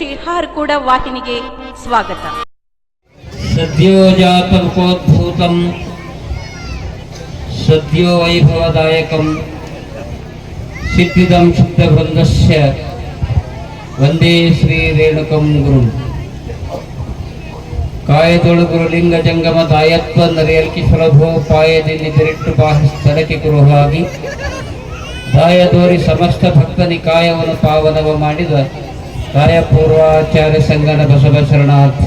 ಶ್ರೀ ಕೂಡ ವಾಹಿನಿಗೆ ಸ್ವಾಗತ. ಸದ್ಯೋ ಜಾತಮುಖೋದ್ಭೂತಂ, ಸದ್ಯೋ ವೈಭವದಾಯಕಂ, ಸಿದ್ಧಿದಂ ವಂದೇ ಶ್ರೀ ರೇಣುಕಂ ಗುರು. ಕಾಯದೊಳು ಗುರುಲಿಂಗ ಜಂಗಮ ದಾಯತ್ವ ನರಿಯಲ್ಕಿ ಸುಲಭೋಪಾಯದಲ್ಲಿ ಬೆರಿಟ್ಟು ಬಾಹ ಸ್ಥಳಕ್ಕೆ ಗುರುವಾಗಿ, ದಾಯದೋರಿ ಸಮಸ್ತ ಭಕ್ತನಿ ಕಾಯವನ್ನು ಪಾವನವ ಮಾಡಿದ ಕಾಯಪೂರ್ವಾಚಾರ್ಯ ಸಂಗಣ ಬಸವ ಶರಣಾರ್ಥ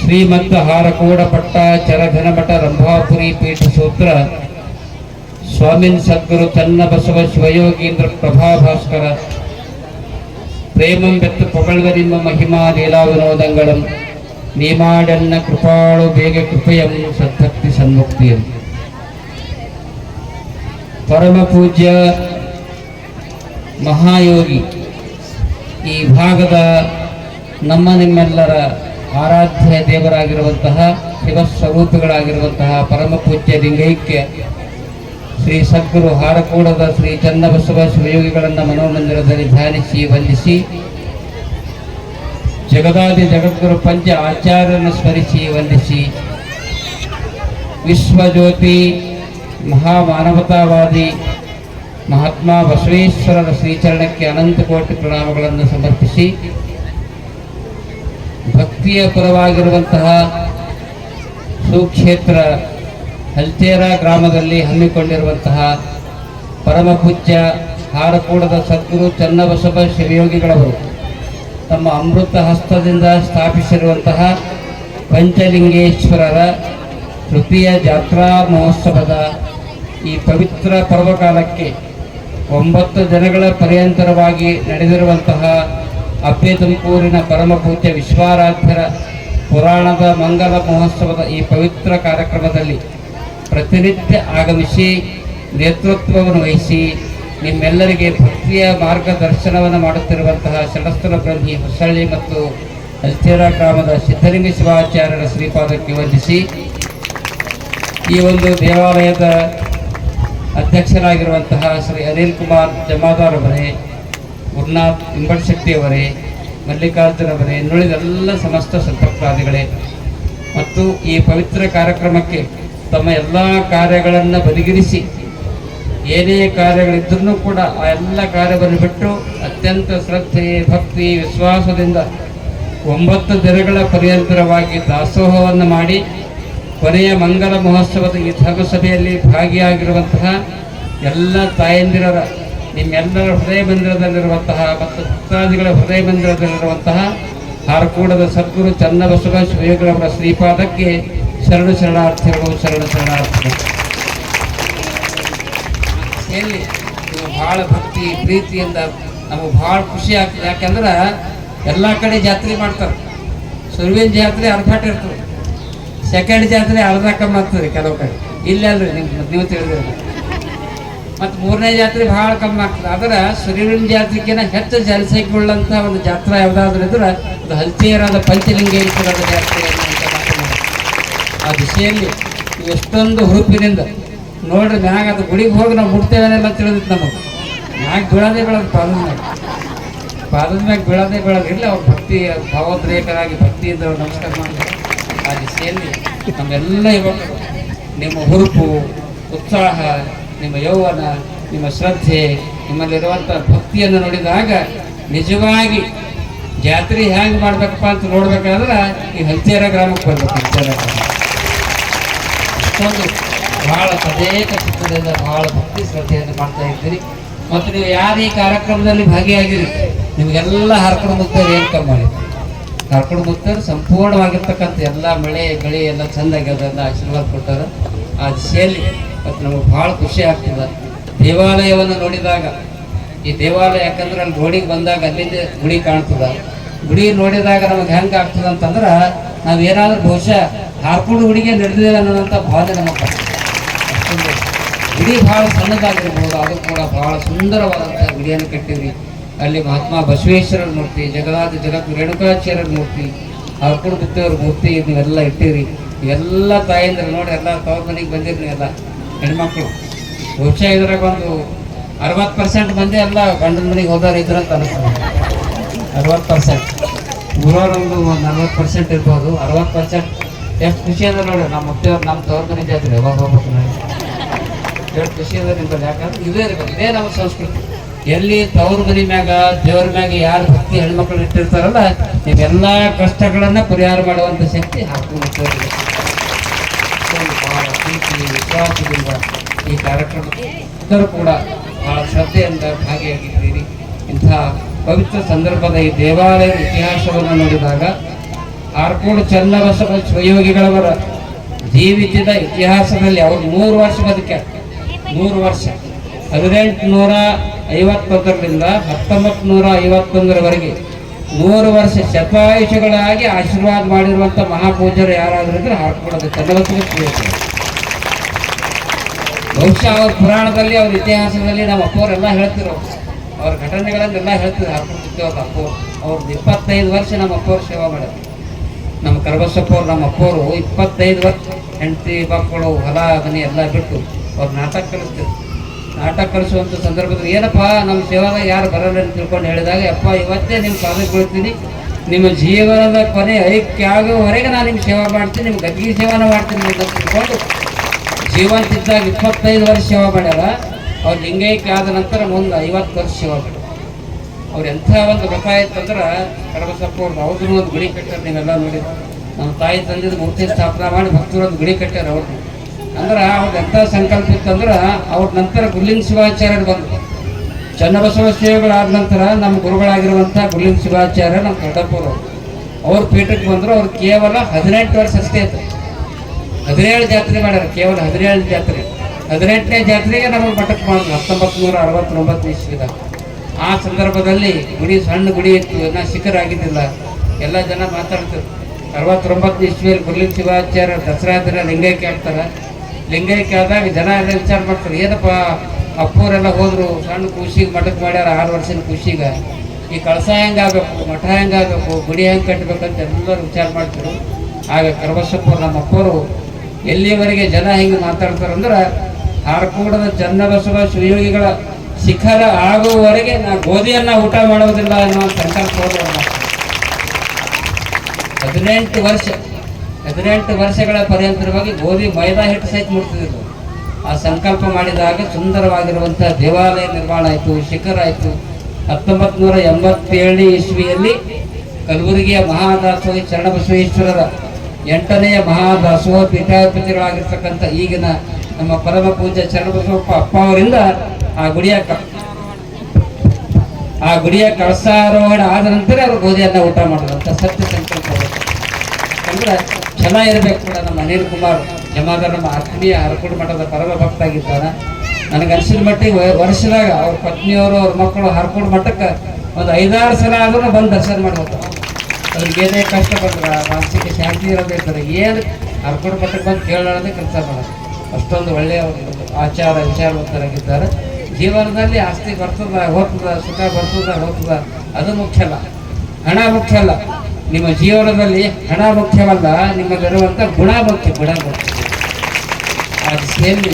ಶ್ರೀಮಂತ ಹಾರಕೋಡ ಪಟ್ಟ ಚರಘನಮಠ ರಂಭಾಪುರಿ ಪೀಠ ಸೂತ್ರ ಸ್ವಾಮಿನ್ ಸದ್ಗುರು ತನ್ನ ಬಸವ ಶಿವಯೋಗೀಂದ್ರ ಪ್ರಭಾಭಾಸ್ಕರ. ಪ್ರೇಮಂ ಬೆತ್ತ ಪೊಗಳ್ವ ನಿಮ್ಮ ಮಹಿಮಾ ಲೀಲಾ ವಿನೋದಂಗಳಂ ನೀಮಾಡನ್ನ ಕೃಪಾಳು ಬೇಗ ಕೃಪೆಯಂ ಸದ್ಭಕ್ತಿ ಸನ್ಮುಕ್ತಿಯಂ. ಪರಮ ಪೂಜ್ಯ ಮಹಾಯೋಗಿ. ಈ ಭಾಗದ ನಮ್ಮ ನಿಮ್ಮೆಲ್ಲರ ಆರಾಧ್ಯ ದೇವರಾಗಿರುವಂತಹ ಶಿವಸ್ವರೂಪಿಗಳಾಗಿರುವಂತಹ ಪರಮ ಪೂಜ್ಯ ಲಿಂಗೈಕ್ಯ ಶ್ರೀ ಸದ್ಗುರು ಹಾರಕೂಡದ ಶ್ರೀ ಚನ್ನಬಸವ ಶಿವಯೋಗಿಗಳನ್ನು ಮನೋಮಂದಿರದಲ್ಲಿ ಧ್ಯಾನಿಸಿ ವಂದಿಸಿ ಜಗದಾದಿ ಜಗದ್ಗುರು ಪಂಚ ಆಚಾರ್ಯರನ್ನು ಸ್ಮರಿಸಿ ವಂದಿಸಿ. ವಿಶ್ವಜ್ಯೋತಿ ಮಹಾಮಾನವತಾವಾದಿ ಮಹಾತ್ಮ ಬಸವೇಶ್ವರರ ಶ್ರೀಚರಣಕ್ಕೆ ಅನಂತ ಕೋಟಿ ಪ್ರಣಾಮಗಳನ್ನು ಸಮರ್ಪಿಸಿ, ಭಕ್ತಿಯ ಪರವಾಗಿರುವಂತಹ ಸುಕ್ಷೇತ್ರ ಹಲ್ತೇರ ಗ್ರಾಮದಲ್ಲಿ ಹಮ್ಮಿಕೊಂಡಿರುವಂತಹ ಪರಮ ಪೂಜ್ಯ ಹಾರಕೂಡದ ಸದ್ಗುರು ಚನ್ನಬಸವ ಶಿವಯೋಗಿಗಳವರು ತಮ್ಮ ಅಮೃತ ಹಸ್ತದಿಂದ ಸ್ಥಾಪಿಸಿರುವಂತಹ ಪಂಚಲಿಂಗೇಶ್ವರರ ತೃತೀಯ ಜಾತ್ರಾ ಮಹೋತ್ಸವದ ಈ ಪವಿತ್ರ ಪರ್ವಕಾಲಕ್ಕೆ ಒಂಬತ್ತು ದಿನಗಳ ಪರ್ಯಂತರವಾಗಿ ನಡೆದಿರುವಂತಹ ಅಪ್ಪೆ ತುಮಕೂರಿನ ಪರಮ ಪೂಜ್ಯ ವಿಶ್ವಾರಾಧ್ಯರ ಪುರಾಣದ ಮಂಗಲ ಮಹೋತ್ಸವದ ಈ ಪವಿತ್ರ ಕಾರ್ಯಕ್ರಮದಲ್ಲಿ ಪ್ರತಿನಿತ್ಯ ಆಗಮಿಸಿ ನೇತೃತ್ವವನ್ನು ವಹಿಸಿ ನಿಮ್ಮೆಲ್ಲರಿಗೆ ಭಕ್ತಿಯ ಮಾರ್ಗದರ್ಶನವನ್ನು ಮಾಡುತ್ತಿರುವಂತಹ ಶರಸ್ತ್ರ ಬ್ರಹ್ಮಿ ಹೊಸಳ್ಳಿ ಮತ್ತು ಅಸ್ಥಿರ ಗ್ರಾಮದ ಸಿದ್ಧಲಿಂಗ ಶಿವಾಚಾರ್ಯರ ಶ್ರೀಪಾದಕ್ಕೆ ವಂದಿಸಿ ಈ ಒಂದು ದೇವಾಲಯದ ಅಧ್ಯಕ್ಷರಾಗಿರುವಂತಹ ಶ್ರೀ ಅನಿಲ್ ಕುಮಾರ್ ಜಮಾದಾರ್ ಅವರೇ ಗುರುನಾಥ್ ಇಂಬಡ್ಶೆಟ್ಟಿಯವರೇ ಶೆಟ್ಟಿ ಅವರೇ ಇನ್ನುಳಿದೆಲ್ಲ ಸಮಸ್ತ ಸಂಪರ್ಕಾದಿಗಳೇ ಮತ್ತು ಈ ಪವಿತ್ರ ಕಾರ್ಯಕ್ರಮಕ್ಕೆ ತಮ್ಮ ಎಲ್ಲ ಕಾರ್ಯಗಳನ್ನು ಬದಿಗಿರಿಸಿ ಏನೇ ಕಾರ್ಯಗಳಿದ್ದರೂ ಕೂಡ ಆ ಎಲ್ಲ ಕಾರ್ಯವನ್ನು ಬಿಟ್ಟು ಅತ್ಯಂತ ಶ್ರದ್ಧೆ, ಭಕ್ತಿ, ವಿಶ್ವಾಸದಿಂದ ಒಂಬತ್ತು ದಿನಗಳ ಪರ್ಯಂತರವಾಗಿ ದಾಸೋಹವನ್ನು ಮಾಡಿ ಕೊನೆಯ ಮಂಗಲ ಮಹೋತ್ಸವದ ಈ ಧರ್ಮಸಭೆಯಲ್ಲಿ ಭಾಗಿಯಾಗಿರುವಂತಹ ಎಲ್ಲ ತಾಯಂದಿರರ, ನಿಮ್ಮೆಲ್ಲರ ಹೃದಯ ಮಂದಿರದಲ್ಲಿರುವಂತಹ ಮತ್ತು ಭಕ್ತಾದಿಗಳ ಹೃದಯ ಮಂದಿರದಲ್ಲಿರುವಂತಹ ಹಾರಕೂಡದ ಸದ್ಗುರು ಚನ್ನಬಸವ ಶಿವಯೋಗಿಗಳವರ ಶ್ರೀಪಾದಕ್ಕೆ ಶರಣ ಶರಣಾರ್ಥಿಗಳು ಶರಣ ಶರಣಾರ್ಥಿಗಳು. ಎಲ್ಲಿ ನೀವು ಭಾಳ ಭಕ್ತಿ, ಪ್ರೀತಿಯಿಂದ ನಮಗೆ ಭಾಳ ಖುಷಿ ಆಗ್ತದೆ. ಯಾಕಂದ್ರೆ ಎಲ್ಲ ಕಡೆ ಜಾತ್ರೆ ಮಾಡ್ತಾರೆ. ಸುರುವಿನ ಜಾತ್ರೆ ಅರ್ಘಾಟ ಇರ್ತದೆ. ಸೆಕೆಂಡ್ ಜಾತ್ರೆ ಅರ್ಧ ಕಮ್ಮಿ ಆಗ್ತದೆ ಕೆಲವು ಕಡೆ. ಇಲ್ಲ ಅಲ್ರಿ ನಿಮ್ಗೆ ನೀವು ತಿಳಿದ್ರೆ ಮತ್ತು ಮೂರನೇ ಜಾತ್ರೆ ಭಾಳ ಕಮ್ಮಿ ಆಗ್ತದೆ. ಆದ್ರೆ ಸುರಿವಿನ ಜಾತ್ರೆಗಿನ ಹೆಚ್ಚು ಜಲಸೈಕೊಳ್ಳಂಥ ಒಂದು ಜಾತ್ರೆ ಯಾವುದಾದ್ರೂ ಇದ್ರೆ ಅದು ಹಲ್ತಿಯರಾದ ಪಂಚಲಿಂಗೇಶ್ವರದ ಜಾತ್ರೆ ಆ ದಿಶೆಯಲ್ಲಿ ಎಷ್ಟೊಂದು ಹುರುಪಿನಿಂದ ನೋಡ್ರಿ ಮ್ಯಾಗ ಅದು ಗುಡಿಗೆ ಹೋಗಿ ನಾವು ಮುಟ್ತೇವೆಲ್ಲ ತಿಳಿದಿತ್ತು ನಮಗೆ. ಮ್ಯಾಗ ಬೀಳೋದೇ ಬೀಳೋದು ಪಾದದ ಮ್ಯಾಗ. ಪಾದದ ಮ್ಯಾಗ ಬೀಳೋದೇ ಬೀಳೋದು ಇಲ್ಲ ಅವ್ರು ಭಕ್ತಿ, ಭಾವೋದ್ರೇಕರಾಗಿ ಭಕ್ತಿಯಿಂದ ನಮಸ್ಕಾರ ಮಾಡಿದ್ರು ಆ ದಿಸೆಯಲ್ಲಿ ನಮ್ಮೆಲ್ಲ ಯುವಕರು ನಿಮ್ಮ ಹುರುಪು, ಉತ್ಸಾಹ, ನಿಮ್ಮ ಯೌವನ, ನಿಮ್ಮ ಶ್ರದ್ಧೆ ನಿಮ್ಮಲ್ಲಿರುವಂಥ ಭಕ್ತಿಯನ್ನು ನೋಡಿದಾಗ ನಿಜವಾಗಿ ಜಾತ್ರೆ ಹೇಗೆ ಮಾಡ್ಬೇಕಪ್ಪ ಅಂತ ನೋಡ್ಬೇಕಾದ್ರೆ ಈ ಹಲ್ಚೇರ ಗ್ರಾಮಕ್ಕೆ ಬರ್ಬೇಕು ಹಲ್ಚೇರ ಗ್ರಾಮ. ಅಷ್ಟೊಂದು ಬಹಳ ತದೇಕ ಚಿತ್ರದಿಂದ ಬಹಳ ಭಕ್ತಿ ಶ್ರದ್ಧೆಯನ್ನು ಮಾಡ್ತಾ ಇದ್ದೀರಿ. ಮತ್ತು ನೀವು ಯಾರು ಈ ಕಾರ್ಯಕ್ರಮದಲ್ಲಿ ಭಾಗಿಯಾಗಿರಿ, ನಿಮಗೆಲ್ಲ ಹರ್ಕೊಂಡು ಮುಗ್ತಾರೆ ಏನು ಕಮ್ಮಿ ಮಾಡಿ ಹರ್ಕೊಂಡು ಮುಗ್ತಾರೆ ಸಂಪೂರ್ಣವಾಗಿರ್ತಕ್ಕಂಥ ಎಲ್ಲ ಮಳೆ, ಗಳಿ ಎಲ್ಲ ಚೆಂದಾಗಿ ಅದೆಲ್ಲ ಆಶೀರ್ವಾದ ಕೊಟ್ಟಾರೆ ಆ ದಿಶೆಯಲ್ಲಿ ಮತ್ತು ನಮಗೆ ಭಾಳ ಖುಷಿ ಆಗ್ತದೆ. ದೇವಾಲಯವನ್ನು ನೋಡಿದಾಗ, ಈ ದೇವಾಲಯ ಯಾಕಂದ್ರೆ ಅಲ್ಲಿ ರೋಡಿಗೆ ಬಂದಾಗ ಅಲ್ಲಿಂದ ಗುಡಿ ಕಾಣ್ತದ. ಗುಡಿ ನೋಡಿದಾಗ ನಮಗೆ ಹೆಂಗೆ ಆಗ್ತದೆ ಅಂತಂದ್ರೆ, ನಾವು ಏನಾದ್ರೂ ಬಹುಶಃ ಹಾರ್ಕೊಂಡು ಗುಡಿಗೆ ನಡೆದಿದೆ ಅನ್ನೋಂಥ ಭಾವನೆ ನಮಗೆ ಗುಡಿ ಭಾಳ ಸಣ್ಣದಾಗಿರ್ಬೋದು. ಅದು ಕೂಡ ಬಹಳ ಸುಂದರವಾದಂಥ ಗುಡಿಯನ್ನು ಕಟ್ಟಿದ್ರಿ ಅಲ್ಲಿ ಮಹಾತ್ಮ ಬಸವೇಶ್ವರರ ಮೂರ್ತಿ ಜಗದಾದಿ ಜಗತ್ ರೇಣುಕಾಚಾರ್ಯರ ಮೂರ್ತಿ ಹರ್ಕೊಂಡು ಗುತ್ತೇವ್ರ ಮೂರ್ತಿ ನೀವೆಲ್ಲ ಇಟ್ಟಿರಿ. ಎಲ್ಲ ತಾಯಂದ್ರೆ ನೋಡಿ ಎಲ್ಲ ತವ್ರ ಮನೆಗೆ ಬಂದಿರಿ ನೀವೆಲ್ಲ ಹೆಣ್ಮಕ್ಳು. ಬಹುಶಃ ಇದ್ರಾಗ ಒಂದು ಅರವತ್ತು ಪರ್ಸೆಂಟ್ ಮಂದಿ ಎಲ್ಲ ಗಂಡನ ಮನೆಗೆ ಹೋದವ್ರು ಇದ್ರಂತ ಅನಿಸ್ತದೆ ಅರವತ್ತು ಪರ್ಸೆಂಟ್ ಒಂದು ನಲ್ವತ್ತು ಪರ್ಸೆಂಟ್ ಇರ್ಬೋದು. ಅರವತ್ತು ಪರ್ಸೆಂಟ್ ಎಷ್ಟು ಖುಷಿ ಅದ ನೋಡಿ ನಮ್ಮ ಮುಖ್ಯವ್ರು ನಮ್ಮ ತವ್ರ ಮನೆ ಜಾತ್ರೆ ಯಾವಾಗ ಹೋಗ್ಬೇಕು ನೋಡಿ ಎಷ್ಟು ಖುಷಿ ಅದ ನಿಮ್ಮಲ್ಲಿ ಯಾಕಂದ್ರೆ ಇದೇ ಇರಬೇಕು. ಇದೇ ನಮ್ಮ ಸಂಸ್ಕೃತಿ. ಎಲ್ಲಿ ತವರು ಮನಿ ಮ್ಯಾಗ, ದೇವ್ರ ಮ್ಯಾಗ ಯಾರು ಭಕ್ತಿ ಹೆಣ್ಮಕ್ಳು ಇಟ್ಟಿರ್ತಾರಲ್ಲ ನೀವೆಲ್ಲ ಕಷ್ಟಗಳನ್ನ ಪರಿಹಾರ ಮಾಡುವಂತ ಶಕ್ತಿ ಹಾಕೊಂಡು ಪ್ರೀತಿ, ವಿಶ್ವಾಸದಿಂದ ಈ ಕಾರ್ಯಕ್ರಮ ಇದ್ದರೂ ಕೂಡ ಬಹಳ ಶ್ರದ್ಧೆಯಿಂದ ಭಾಗಿಯಾಗಿದ್ದೀರಿ. ಇಂಥ ಪವಿತ್ರ ಸಂದರ್ಭದ ಈ ದೇವಾಲಯದ ಇತಿಹಾಸವನ್ನು ನೋಡಿದಾಗ ಆರ್ಕೋಡು ಚನ್ನಬಸವ ಶಿವಯೋಗಿಗಳವರ ಜೀವಿತದ ಇತಿಹಾಸದಲ್ಲಿ ಅವರು ನೂರು ವರ್ಷ ಬದುಕ ನೂರು ವರ್ಷ. ಹದಿನೆಂಟು ನೂರ ಐವತ್ತೊಂದರಿಂದ ಹತ್ತೊಂಬತ್ತು ನೂರ ಐವತ್ತೊಂದರವರೆಗೆ ನೂರು ವರ್ಷ ಶತಾಯುಷಗಳಾಗಿ ಆಶೀರ್ವಾದ ಮಾಡಿರುವಂಥ ಮಹಾಪೂಜರು ಯಾರಾದರೂ ಇದ್ರೆ ಚನ್ನಬಸವ ಶಿವಯೋಗಿ ಬಹುಶಃ ಅವ್ರ ಪುರಾಣದಲ್ಲಿ, ಅವ್ರ ಇತಿಹಾಸದಲ್ಲಿ ನಮ್ಮ ಅಪ್ಪವರೆಲ್ಲ ಹೇಳ್ತಿರೋ ಅವ್ರ ಘಟನೆಗಳನ್ನೆಲ್ಲ ಹೇಳ್ತಿದ್ರು. ಹಾಡ್ಕೊಂಡಿದ್ದೇವ್ರ ಅಪ್ಪ ಅವ್ರದ್ದು ಇಪ್ಪತ್ತೈದು ವರ್ಷ ನಮ್ಮ ಅಪ್ಪವ್ರು ಸೇವಾ ಮಾಡೋದು ನಮ್ಮ ಕರಬಸಪ್ಪವ್ರು, ನಮ್ಮ ಅಪ್ಪವರು ಇಪ್ಪತ್ತೈದು ವರ್ಷ ಹೆಂಡತಿ, ಮಕ್ಕಳು, ಹೊಲ, ಮನೆ ಎಲ್ಲ ಬಿಟ್ಟು ಅವ್ರ ನಾಟಕ ಕಲಿಸ್ತಿದ್ರು. ನಾಟಕ ಕಲಿಸುವಂಥ ಸಂದರ್ಭದಲ್ಲಿ ಏನಪ್ಪ ನಮ್ಮ ಸೇವಾದಾಗ ಯಾರು ಬರಲ್ಲ ಅಂತ ತಿಳ್ಕೊಂಡು ಹೇಳಿದಾಗ ಅಪ್ಪ ಇವತ್ತೇ ನಿಮ್ಮ ಸಾಧನೆ ಕೊಡ್ತೀನಿ ನಿಮ್ಮ ಜೀವನದ ಕೊನೆ ಐಕ್ಯ ಆಗುವವರೆಗೆ ನಾನು ನಿಮ್ಮ ಸೇವಾ ಮಾಡ್ತೀನಿ. ನಿಮ್ಮ ಗದ್ಗಿ ಸೇವನ ಮಾಡ್ತೀನಿ ಅಂತ ತಿಳ್ಕೊಂಡು ಜೀವಂತಿದ್ದಾಗ ಇಪ್ಪತ್ತೈದು ವರ್ಷ ಸೇವಾ ಮಾಡ್ಯಾರ. ಅವ್ರು ಲಿಂಗೈಕ್ಯ ಆದ ನಂತರ ಮುಂದೆ ಐವತ್ತು ವರ್ಷ ಸೇವಾ ಮಾಡ್ಯಾರ. ಅವ್ರು ಎಂಥ ಒಂದು ವ್ರತ ಇತ್ತಂದ್ರೆ ಕಡಬಸಪ್ಪ ಅವ್ರದ್ದು ಅವ್ರದ್ದು ಒಂದು ಗುಡಿ ಕಟ್ಟಾರ ನೀವೆಲ್ಲ ನೋಡಿ. ನಮ್ಮ ತಾಯಿ ತಂದಿದ್ದು ಮೂರ್ತಿ ಸ್ಥಾಪನೆ ಮಾಡಿ ಭಕ್ತರು ಒಂದು ಗುಡಿ ಕಟ್ಟಾರ ಅವ್ರದ್ದು ಅಂದ್ರೆ ಅವ್ರದ್ದು ಎಂಥ ಸಂಕಲ್ಪ ಇತ್ತಂದ್ರೆ ಅವ್ರ ನಂತರ ಗುಲ್ಲಿಂಗ ಶಿವಾಚಾರ್ಯರು ಬಂದರು. ಚನ್ನಬಸವ ಸೇವೆಗಳಾದ ನಂತರ ನಮ್ಮ ಗುರುಗಳಾಗಿರುವಂಥ ಗುಲ್ಲಿಂಗ ಶಿವಾಚಾರ್ಯ ನಮ್ಮ ದೊಡ್ಡಪ್ಪರು ಅವ್ರ ಪೀಠಕ್ಕೆ ಬಂದರು, ಅವ್ರು ಕೇವಲ ಹದಿನೆಂಟು ವರ್ಷ ಅಷ್ಟೇ ಇತ್ತು ಹದಿನೇಳು ಜಾತ್ರೆ ಮಾಡ್ಯಾರ, ಕೇವಲ ಹದಿನೇಳು ಜಾತ್ರೆ. ಹದಿನೆಂಟನೇ ಜಾತ್ರೆಗೆ ನಮ್ಮ ಮಠಕ್ಕೆ ಮಾಡಿದ್ರು ಹತ್ತೊಂಬತ್ತು ನೂರ ಅರವತ್ತೊಂಬತ್ತು ಇಸ್ವಿದಾಗ ಆ ಸಂದರ್ಭದಲ್ಲಿ ಗುಡಿ, ಸಣ್ಣ ಗುಡಿ ಇತ್ತು, ಇನ್ನ ಶಿಖರ ಆಗಿದ್ದಿಲ್ಲ. ಎಲ್ಲ ಜನ ಮಾತಾಡ್ತಾರೆ ಅರವತ್ತೊಂಬತ್ತು ಇಸ್ವಿಯಲ್ಲಿ ಗುರುಲಿಂಗ ಶಿವಾಚಾರ್ಯ ದಸರಾ ದಿನ ಲಿಂಗೈಕ್ಯ ಆಗ್ತಾರೆ ಲಿಂಗೈಕ್ಯ ಆದಾಗ ಜನ ಎಲ್ಲ ವಿಚಾರ ಮಾಡ್ತಾರೆ, ಏನಪ್ಪ ಅಪ್ಪೋರೆಲ್ಲ ಹೋದರು, ಸಣ್ಣ ಖುಷಿಗೆ ಮಠಕ್ಕೆ ಮಾಡ್ಯಾರ, ಆರು ವರ್ಷದ ಖುಷಿಗೆ ಈ ಕಳಸ ಹೆಂಗಾಗಬೇಕು ಮಠ ಹೆಂಗಾಗಬೇಕು ಗುಡಿ ಹೆಂಗೆ ಕಟ್ಟಬೇಕಂತ ಎಲ್ಲರೂ ವಿಚಾರ ಮಾಡ್ತಾರೆ ಆಗ ಕರಬಸಪ್ಪ ನಮ್ಮ ಅಪ್ಪರು, ಎಲ್ಲಿವರೆಗೆ ಜನ ಹೆಂಗೆ ಮಾತಾಡ್ತಾರಂದ್ರೆ ಆರ್ಕೂಡದ ಚನ್ನಬಸವ ಶಿವಯೋಗಿಗಳ ಶಿಖರ ಆಗುವವರೆಗೆ ನಾ ಗೋಧಿಯನ್ನು ಊಟ ಮಾಡುವುದಿಲ್ಲ ಅನ್ನೋ ಸಂಕಲ್ಪ. ಹದಿನೆಂಟು ವರ್ಷ ಹದಿನೆಂಟು ವರ್ಷಗಳ ಪರ್ಯಂತರವಾಗಿ ಗೋಧಿ ಮೈದಾ ಹಿಟ್ಟು ಸಹಿತ ಮುಟ್ತಿದ್ರು. ಆ ಸಂಕಲ್ಪ ಮಾಡಿದಾಗ ಸುಂದರವಾಗಿರುವಂಥ ದೇವಾಲಯ ನಿರ್ಮಾಣ ಆಯಿತು, ಶಿಖರ ಆಯಿತು. ಹತ್ತೊಂಬತ್ತು ನೂರ ಎಂಬತ್ತೇಳನೇ ಇಸ್ವಿಯಲ್ಲಿ ಕಲಬುರಗಿಯ ಮಹಾದಾಸೋಹಿ ಚರಣಬಸವೇಶ್ವರರ ಎಂಟನೆಯ ಮಹಾದಾಸೋಹ ಪೀಠಾಧಿಪತಿಗಳಾಗಿರ್ತಕ್ಕಂಥ ಈಗಿನ ನಮ್ಮ ಪರಮ ಪೂಜ್ಯ ಚರಣಬಸವಪ್ಪ ಅಪ್ಪ ಅವರಿಂದ ಆ ಗುಡಿಯ ಆ ಗುಡಿಯ ಕಳಸಾರೋಹಣ ಆದ ನಂತರ ಅವರು ಗೋಧಿಯನ್ನು ಊಟ ಮಾಡಿದಂಥ ಸತ್ಯ ಸಂಕಲ್ಪ. ಅಂದ್ರೆ ಛಲ ಇರಬೇಕು ಕೂಡ ನಮ್ಮ ಅನಿಲ್ ಕುಮಾರ್ ಜಮಾದಾರ್ ನಮ್ಮ ಆತ್ಮೀಯ ಹರಕುಡು ಮಠದ ಪರಮ ಭಕ್ತ ಆಗಿದ್ದಾನ ನನಗೆ ಅನಿಸಿದ ಮಟ್ಟಿಗೆ ವರ್ಷದಾಗ ಅವ್ರ ಪತ್ನಿಯವರು, ಅವ್ರ ಮಕ್ಕಳು ಹರ್ಕೊಂಡು ಮಠಕ್ಕೆ ಒಂದು ಐದಾರು ಸಲ ಆದ್ರೂ ಬಂದು ದರ್ಶನ ಮಾಡ್ಬೋದು. ಅವ್ರಿಗೆ ಏನೇ ಕಷ್ಟ ಬಂದ್ರೆ ಮಾನಸಿಕ ಶಾಂತಿ ಇರಬೇಕಾದ್ರೆ ಏನು ಹರ್ಕೊಂಡು ಮಠಕ್ಕೆ ಬಂದು ಕೇಳೋದೇ ಕೆಲಸ ಮಾಡೋದು. ಅಷ್ಟೊಂದು ಒಳ್ಳೆಯ ಆಚಾರ ವಿಚಾರವಂತರಾಗಿದ್ದಾರೆ. ಜೀವನದಲ್ಲಿ ಆಸ್ತಿ ಬರ್ತದ ಹೋಗ್ತದ ಸುಖ ಬರ್ತದ ಹೋಗ್ತದ ಅದು ಮುಖ್ಯ ಅಲ್ಲ. ಹಣ ಮುಖ್ಯ ಅಲ್ಲ. ನಿಮ್ಮ ಜೀವನದಲ್ಲಿ ಹಣ ಮುಖ್ಯವಲ್ಲ ನಿಮ್ಮಲ್ಲಿರುವಂಥ ಗುಣ ಮುಖ್ಯ ಗುಣ ಮುಖ್ಯ. ದಿಸೆಯಲ್ಲಿ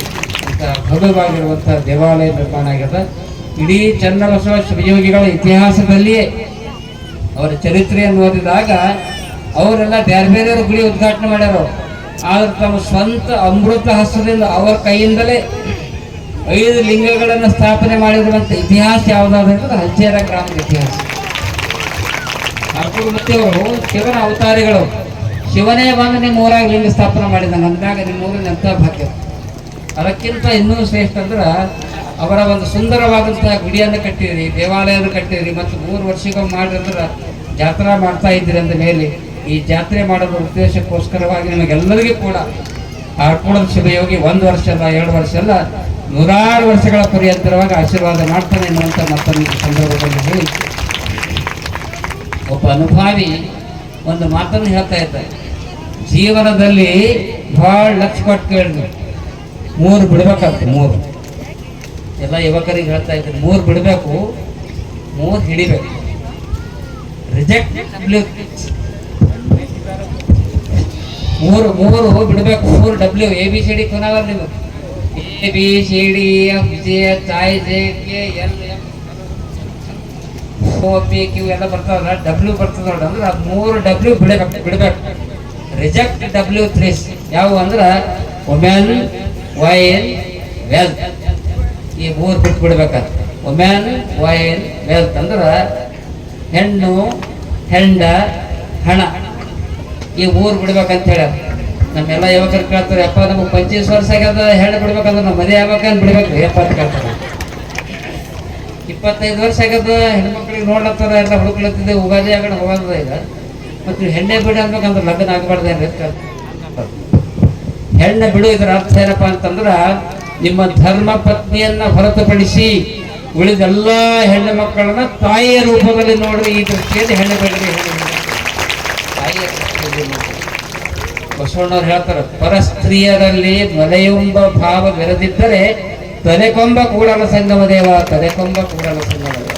ಇಂಥ ಭವ್ಯವಾಗಿರುವಂಥ ದೇವಾಲಯ ನಿರ್ಮಾಣ ಆಗ್ಯದ ಇಡೀ ಚನ್ನಬಸವ ಶಿವಯೋಗಿಗಳ ಇತಿಹಾಸದಲ್ಲಿಯೇ ಅವರ ಚರಿತ್ರೆಯನ್ನು ಓದಿದಾಗ ಅವರೆಲ್ಲ ಬೇರೆ ಬೇರೆಯವರು ಗುಡಿ ಉದ್ಘಾಟನೆ ಮಾಡ್ಯಾರ. ಆದ್ರೆ ತಮ್ಮ ಸ್ವಂತ ಅಮೃತ ಹಸ್ತದಿಂದ ಅವರ ಕೈಯಿಂದಲೇ ಐದು ಲಿಂಗಗಳನ್ನು ಸ್ಥಾಪನೆ ಮಾಡಿರುವಂಥ ಇತಿಹಾಸ ಯಾವುದಾದ್ರೆ ಹಲ್ಚೇರ ಗ್ರಾಮದ ಇತಿಹಾಸ. ಅವರು ಶಿವನ ಅವತಾರಿಗಳು. ಶಿವನೇ ಬಂದು ನಿಮ್ಮ ಊರಾಗ ಲಿಂಗ ಸ್ಥಾಪನೆ ಮಾಡಿದಂಗೆ ಅಂದಾಗ ನಿಮ್ಮ ಊರಿನ ಎಂಥ ಭಾಗ್ಯ? ಅದಕ್ಕಿಂತ ಇನ್ನೂ ಶ್ರೇಷ್ಠ ಅಂದ್ರೆ ಅವರ ಒಂದು ಸುಂದರವಾದಂತಹ ಗುಡಿಯನ್ನು ಕಟ್ಟಿರಿ, ದೇವಾಲಯವನ್ನು ಕಟ್ಟಿರಿ, ಮತ್ತು ಮೂರು ವರ್ಷಕ್ಕೊಮ್ಮೆ ಮಾಡಿದ್ರೆ ಜಾತ್ರಾ ಮಾಡ್ತಾ ಇದ್ದೀರಿ ಅಂದ ಮೇಲೆ ಈ ಜಾತ್ರೆ ಮಾಡುವ ಉದ್ದೇಶಕ್ಕೋಸ್ಕರವಾಗಿ ನಿಮಗೆಲ್ಲರಿಗೂ ಕೂಡ ಆರ್ಕೋಣದ ಶಿವಯೋಗಿ ಒಂದು ವರ್ಷ ಅಲ್ಲ, ಎರಡು ವರ್ಷ ಅಲ್ಲ, ನೂರಾರು ವರ್ಷಗಳ ಪರ್ಯಂತರವಾಗಿ ಆಶೀರ್ವಾದ ಮಾಡ್ತಾನೆ ಎನ್ನುವಂಥ ಮತ್ತೊಂದು ಸಂದರ್ಭದಲ್ಲಿ ಹೇಳಿ ಒಬ್ಬ ಅನುಭಾವಿ ಒಂದು ಮಾತನ್ನು ಹೇಳ್ತಾ ಇದ್ದಾರೆ ಜೀವನದಲ್ಲಿ ಭಾಳ ಲಕ್ಷ ಕೊಟ್ಟು ಕೇಳಿದ್ರು ಮೂರು ಬಿಡ್ಬೇಕಾಗ್ತದೆ, ಮೂರು. ಎಲ್ಲ ಯುವಕರಿಗೆ ಹೇಳ್ತಾ ಇದ್ದಾರೆ ಮೂರು ಬಿಡಬೇಕು, ಮೂರು ಹಿಡಿಬೇಕು. ರಿಜೆಕ್ಟ್ ಮೂರು ಮೂರು ಬಿಡಬೇಕು, ಮೂರು W A B C D ಕೊನಾಗಲ್ಲ ನೀವು. A B C D F J I J K L O P Q ಎಲ್ಲ ಬರ್ತಾವಲ್ಲ ಡಬ್ಲ್ಯೂ ಬರ್ತದ ನೋಡಿ, ಅಂದ್ರೆ ಅದು ಮೂರು ಡಬ್ಲ್ಯೂ ಬಿಡಬೇಕು ಬಿಡಬೇಕು. ರಿಜೆಕ್ಟ್ ಡಬ್ಲ್ಯೂ ತ್ರೀಸ್ ಯಾವುವು ಅಂದ್ರೆ ವುಮೆನ್ ವೈನ್ ವೆಲ್ತ್ ಈ ಮೂರು ಬಿಟ್ಟು ಬಿಡ್ಬೇಕಾದ್ರೆ ವುಮೆನ್ ವೈನ್ ವೆಲ್ತ್ ಅಂದ್ರೆ ಹೆಣ್ಣು, ಹೆಂಡ, ಹಣ. ಈ ಮೂರು ಬಿಡ್ಬೇಕಂತ ಹೇಳ ನಮ್ಮೆಲ್ಲ ಯುವಕರು ಕೇಳ್ತಾರೆ ಅಪ್ಪ ನಮಗೆ ಪಂಚೀಸ್ ವರ್ಷ ಆಗ್ಯದ, ಹೆಣ್ಣು ಬಿಡ್ಬೇಕಂದ್ರೆ ನಮ್ಮ ಮದುವೆ ಆಗ್ಬೇಕಂತ ಬಿಡ್ಬೇಕು. ಯಪ್ಪ ಅಂತ ಕೇಳ್ತಾರೆ. ಇಪ್ಪತ್ತೈದು ವರ್ಷ ಆಗ್ಯದ ಹೆಣ್ಮಕ್ಳಿಗೆ ನೋಡ್ಲತ್ತಾರ ಎಲ್ಲ ಹುಡುಕ್ಲತ್ತಿದ್ದೆ, ಉಗಾದಿ ಆಗಡೆ ಹೋಗದ ಈಗ. ಮತ್ತು ಹೆಣ್ಣೆ ಬಿಡು ಅನ್ಬೇಕಂದ್ರೆ ಲಗ್ನ ಆಗಬಾರ್ದು ಅಂತ ಹೆಣ್ಣು ಬಿಡು ಇದರ ಅರ್ಥ ಏನಪ್ಪ ಅಂತಂದ್ರೆ ನಿಮ್ಮ ಧರ್ಮ ಪತ್ನಿಯನ್ನ ಹೊರತುಪಡಿಸಿ ಉಳಿದೆಲ್ಲ ಹೆಣ್ಣು ಮಕ್ಕಳನ್ನ ತಾಯಿಯ ರೂಪದಲ್ಲಿ ನೋಡ್ರಿ, ಈ ದೃಷ್ಟಿಯಲ್ಲಿ ಹೆಣ್ಣು ಬಿಡ್ರಿ ತಾಯಿಯ ಬಸವಣ್ಣವ್ರು ಹೇಳ್ತಾರೆ, ಪರಸ್ತ್ರೀಯರಲ್ಲಿ ಮನೆಯೊಂಬ ಭಾವ ಬೆರೆದಿದ್ದರೆ ತಲೆಕೊಂಬ ಕೂಡಲ ಸಂಗಮ ದೇವ, ತಲೆಕೊಂಬ ಕೂಡಲ ಸಂಗಮ ದೇವ.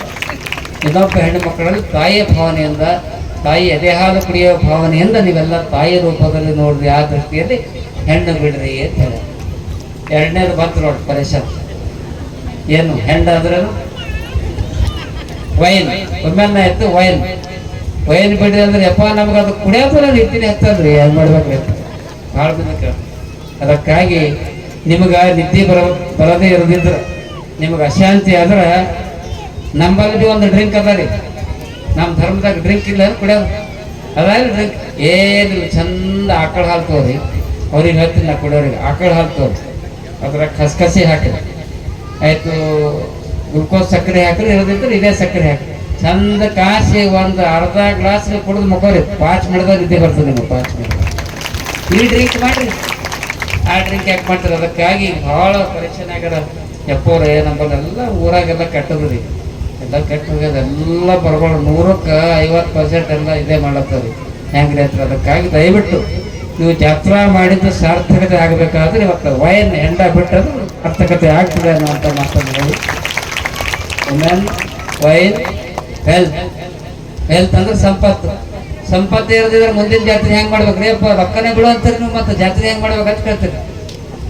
ಇನ್ನೊಬ್ಬ ಹೆಣ್ಣು ಮಕ್ಕಳಲ್ಲಿ ತಾಯಿಯ ಭಾವನೆಯಿಂದ ತಾಯಿ ಎದೆಹಾಲು ಕುಡಿಯುವ ಭಾವನೆಯಿಂದ ನೀವೆಲ್ಲ ತಾಯಿಯ ರೂಪದಲ್ಲಿ ನೋಡ್ರಿ, ಆ ದೃಷ್ಟಿಯಲ್ಲಿ ಹೆಣ್ಣು ಬಿಡ್ರಿ ಅಂತ ಹೇಳಿ. ಎರಡನೇದು ಬಂತು ನೋಡಿ ಪರಿಸರ ಏನು ಹೆಂಡ ಅಂದ್ರೆ ವೈನ್. ಒಮ್ಮೆನ್ನ ಎತ್ತು ವೈನ್. ವೈನ್ ಬಿಡ್ರಿ ಅಂದ್ರೆ, ಯಪ್ಪ, ನಮ್ಗೆ ಅದು ಕುಡಿಯೋದ್ರಲ್ಲಿ ನಿಟ್ಟಿನ ಎತ್ತಲ್ರಿ ಏನ್ ಮಾಡ್ಬೇಕ್ರಿ ಭಾಳ ಅದಕ್ಕಾಗಿ ನಿಮ್ಗೆ ನಿದ್ದೆ ಬರ, ಬರದೇ ಇರೋದಿದ್ರೆ ನಿಮಗೆ ಅಶಾಂತಿ ಆದ್ರೆ ನಮ್ಮಲ್ಲಿ ಬಿ ಒಂದು ಡ್ರಿಂಕ್ ಅದ ರೀ. ನಮ್ಮ ಧರ್ಮದಾಗ ಡ್ರಿಂಕ್ ಇಲ್ಲ ಕುಡಿಯೋದು ಅದ ಡ್ರಿಂಕ್ ಏನಿಲ್ಲ, ಚಂದ ಆಕಳ ಹಾಲು ತೋರಿ ಅವ್ರಿಗೆ ನಾ ಕುಡಿಯೋರಿಗೆ. ಆಕಳ ಹಾಲು ತೋರಿ ಅದ್ರಾಗ ಕಸಕಸಿ ಹಾಕಿ ಆಯಿತು, ಗ್ಲುಕೋಸ್ ಸಕ್ಕರೆ ಹಾಕ್ರಿ, ಇರೋದಿದ್ರೆ ಇದೇ ಸಕ್ಕರೆ ಹಾಕಿ ಚಂದ ಕಾಸಿ ಒಂದು ಅರ್ಧ ಗ್ಲಾಸ್ ಕುಡಿದು ಮಕ್ಕೋರಿ. ಪಾಚ್ ಮಾಡಿದಾಗ ನಿದ್ದೆ ಬರ್ತದೆ ನಿಮಗೆ, ಪಾಚ್ ಮಾಡಿದಾಗ ಈ ಡ್ರಿಂಕ್ ಮಾಡ್ರಿ. ಡ್ರಿಂಕ್ ಯಾಕೆ ಮಾಡ್ತಾರೆ? ಅದಕ್ಕಾಗಿ ಭಾಳ ಪರೀಕ್ಷೆ ಆಗ್ಯಾರ ಎಪ್ಪೋರೆ ನಮ್ಮಲ್ಲೆಲ್ಲ ಊರಾಗೆಲ್ಲ ಕಟ್ಟದ್ರಿ. ಎಲ್ಲ ಕೆಟ್ಟ ಅದೆಲ್ಲ ಬರ್ಬೋದು ಬರ್ಗಳು ನೂರಕ್ಕೆ ಐವತ್ತು ಪರ್ಸೆಂಟ್ ಎಲ್ಲ ಇದೇ ಮಾಡ್ಲತ್ತವ್ರಿ ಹೆಂಗ್ರಿ ಹತ್ರ? ಅದಕ್ಕಾಗಿ ದಯವಿಟ್ಟು ನೀವು ಜಾತ್ರಾ ಮಾಡಿದ್ದು ಸಾರ್ಥಕತೆ ಆಗಬೇಕಾದ್ರೆ ಇವತ್ತು ವೈನ್ ಹೆಂಡ ಬಿಟ್ಟದು ಸಾರ್ಥಕತೆ ಆಗ್ತದೆ ಅನ್ನುವಂಥ ಮಾತನ್ನು ಹೇಳಿ. ವುಮೆನ್ ವೈನ್ ಹೆಲ್ತ್ ಹೆಲ್ತ್ ಅಂದ್ರೆ ಸಂಪತ್ತು. ಸಂಪತ್ತು ಇರದಿದ್ರೆ ಮುಂದಿನ ಜಾತ್ರೆ ಹೆಂಗ್ ಮಾಡ್ಬೇಕ್ರಿ ಅಪ್ಪ, ರೊಕ್ಕನೇ ಬಿಡು ಅಂತೀರಿ ನೀವು ಮತ್ತೆ ಜಾತ್ರೆ ಹೆಂಗ್ ಅಂತ ಕೇಳ್ತೀರಿ.